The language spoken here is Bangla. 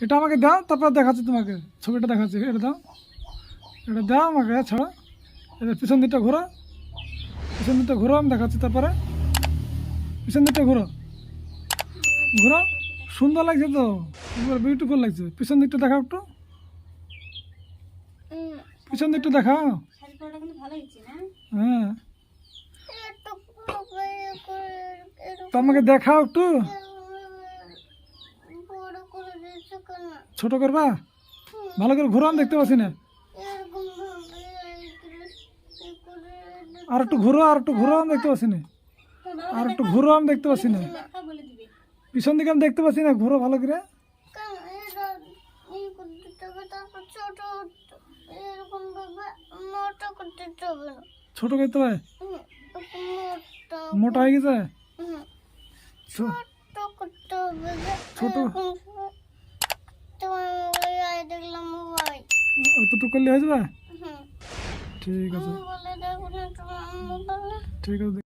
এটা আমাকে দাও, তারপর দেখাচ্ছি তোমাকে। ছবিটা দেখাচ্ছি, এটা দাও। এটা দাও আমাকে, ছাড়া। এটা পিছন দিকটা ঘোরো। পিছন দিকটা ঘোরো, আমি দেখাচ্ছি তারপরে। পিছন দিকটা ঘোরো। ঘোরো। সুন্দর লাগছে তো? একবার বিউটিফুল লাগছে। পিছন দিকটা দেখাও একটু। পিছন দিকটা দেখাও। হ্যাঁ। একটু পুরো করে করে এরকম তো আমাকে দেখাও একটু। ছোট করবা ভালো করে ঘোরো আমি দেখতে পাচ্ছি না। আর একটু ঘুরো আর একটু ঘুরো আমি দেখতে পাচ্ছি না। আর একটু ঘুরো আমি দেখতে পাচ্ছি না। পিছন দিকে আমি দেখতে পাচ্ছি না ঘুরো ভালো করে। ছোট মোটা করতে হবে হয়। মোটা হয়ে গেছে? ছোট অতটুকু করলে হয়ে যাবে? ঠিক আছে। ঠিক আছে।